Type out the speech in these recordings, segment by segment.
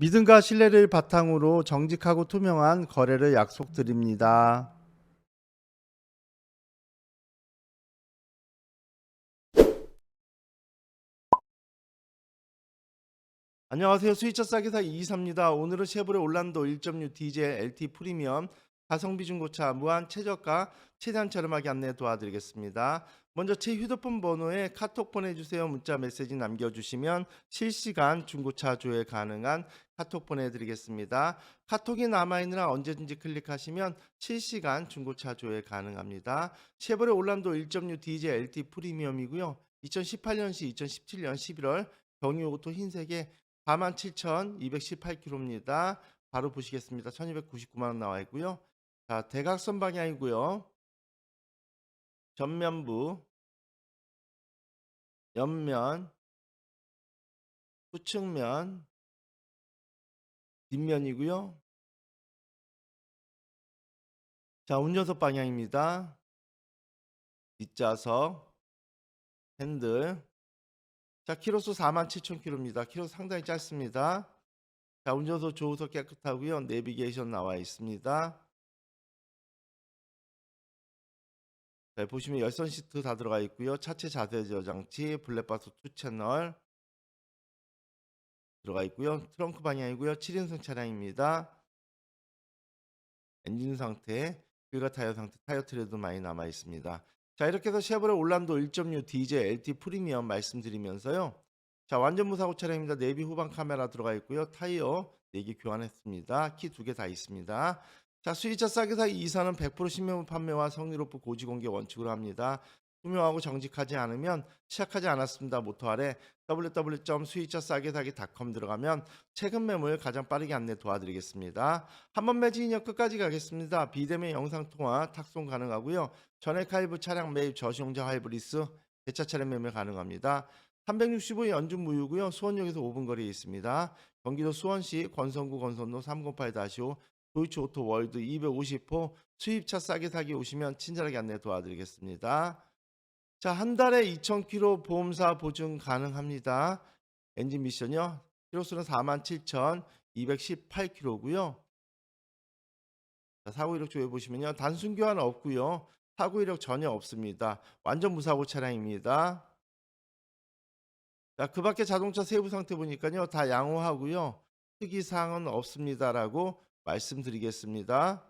믿음과 신뢰를 바탕으로 정직하고 투명한 거래를 약속드립니다. 안녕하세요. 수의차 싸게사 이이사입니다. 오늘은 쉐보레 올란도 1.6 디젤 LT 프리미엄 가성비 중고차 무한 최저가 최대한 저렴하게 안내 도와드리겠습니다. 먼저 제 휴대폰 번호에 카톡 보내주세요. 문자 메시지 남겨주시면 실시간 중고차 조회 가능한 카톡 보내드리겠습니다. 카톡이 남아있느라 언제든지 클릭하시면 실시간 중고차 조회 가능합니다. 쉐보레 올란도 1.6 디젤 LT 프리미엄이고요. 2018년시 2017년 11월 경유오토 흰색에 47,218km입니다. 바로 보시겠습니다. 1,299만 원 나와 있고요. 자, 대각선 방향이고요. 전면부, 옆면, 후측면, 뒷면이고요. 자, 운전석 방향입니다. 뒷좌석, 핸들. 자, 키로수 47,000km입니다. 키로 상당히 짧습니다. 자, 운전석 조우석 깨끗하고요. 내비게이션 나와 있습니다. 자, 보시면 열선 시트 다 들어가 있고요. 차체 자세 제어 장치, 블랙박스 2 채널 들어가 있고요. 트렁크 방향이고요. 7인승 차량입니다. 엔진 상태, 휠과 타이어 상태, 타이어 트레도 많이 남아 있습니다. 자, 이렇게 해서 쉐보레 올란도 1.6 디젤 LT 프리미엄 말씀드리면서요. 자, 완전 무사고 차량입니다. 내비 후방 카메라 들어가 있고요. 타이어 4개 교환했습니다. 키 2개 다 있습니다. 자, 수의차 싸게 사기 이사는 100% 신명부 판매와 성리로프 고지 공개 원칙으로 합니다. 투명하고 정직하지 않으면 시작하지 않았습니다. 모토 아래 www.수의차 싸게 사기.com 들어가면 최근 매물 가장 빠르게 안내 도와드리겠습니다. 한 번 매진이요 끝까지 가겠습니다. 비대면 영상 통화 탁송 가능하고요. 전액 할부 차량 매입 저시용자 할부 리스 대차 차량 매매 가능합니다. 365 연중 무휴고요. 수원역에서 5분 거리에 있습니다. 경기도 수원시 권성구 권선로 308-5 도이치 오토 월드 250호 수입차 싸게 사기 오시면 친절하게 안내 도와드리겠습니다. 자, 한 달에 2,000km 보험사 보증 가능합니다. 엔진 미션이요. 키로수는 47,218km고요. 자, 사고 이력 조회 보시면요. 단순 교환 없고요. 사고 이력 전혀 없습니다. 완전 무사고 차량입니다. 자, 그 밖에 자동차 세부 상태 보니까요. 다 양호하고요. 특이 사항은 없습니다라고 말씀드리겠습니다.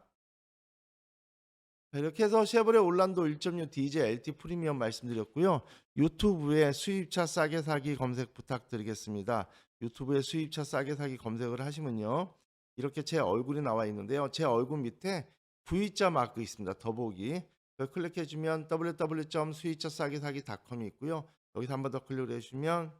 자, 이렇게 해서 쉐보레 올란도 1.6 디젤 LT 프리미엄 말씀드렸고요. 유튜브에 수입차 싸게 사기 검색 부탁드리겠습니다. 유튜브에 수입차 싸게 사기 검색을 하시면요. 이렇게 제 얼굴이 나와 있는데요. 제 얼굴 밑에 V자 마크 있습니다. 더보기. 클릭해주면 www.수입차 싸게 사기.com이 있고요. 여기서 한 번 더 클릭을 해주시면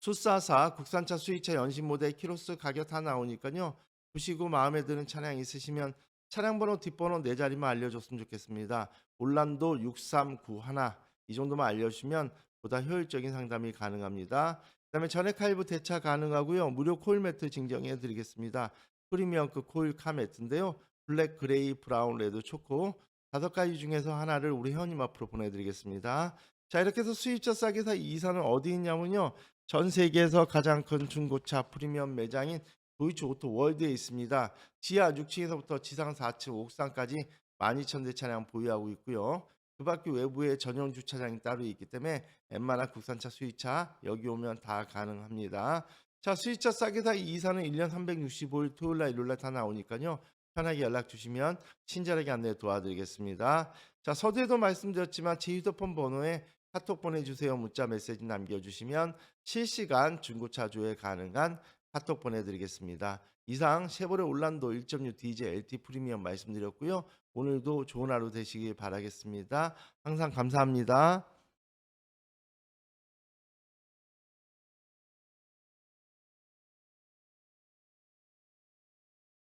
수사사 국산차 수입차 연신 모델 키로수 가격 다 나오니까요. 보시고 마음에 드는 차량 있으시면 차량 번호 뒷번호 네 자리만 알려줬으면 좋겠습니다. 올란도 6391 이 정도만 알려주시면 보다 효율적인 상담이 가능합니다. 그 다음에 전액 할부 대차 가능하고요. 무료 코일 매트 증정해 드리겠습니다. 프리미엄급 코일 카 매트인데요. 블랙, 그레이, 브라운, 레드, 초코 다섯 가지 중에서 하나를 우리 회원님 앞으로 보내드리겠습니다. 자 이렇게 해서 수입차 싸게 사 이사는 어디 있냐면요. 전 세계에서 가장 큰 중고차 프리미엄 매장인 도이치 오토 월드에 있습니다. 지하 6층에서부터 지상 4층 옥상까지 12,000대 차량 보유하고 있고요. 그 밖에 외부에 전용 주차장이 따로 있기 때문에 웬만한 국산차 수입차 여기 오면 다 가능합니다. 자 수입차 싸게 사 이사는 1년 365일 토요일 날 일요일 날 다 나오니까요. 편하게 연락 주시면 친절하게 안내 도와드리겠습니다. 자 서두에도 말씀드렸지만 제 휴대폰 번호에 카톡 보내주세요. 문자 메시지 남겨주시면 실시간 중고차 조회 가능한 카톡 보내드리겠습니다. 이상 쉐보레 올란도 1.6 디젤 LT 프리미엄 말씀드렸고요. 오늘도 좋은 하루 되시길 바라겠습니다. 항상 감사합니다.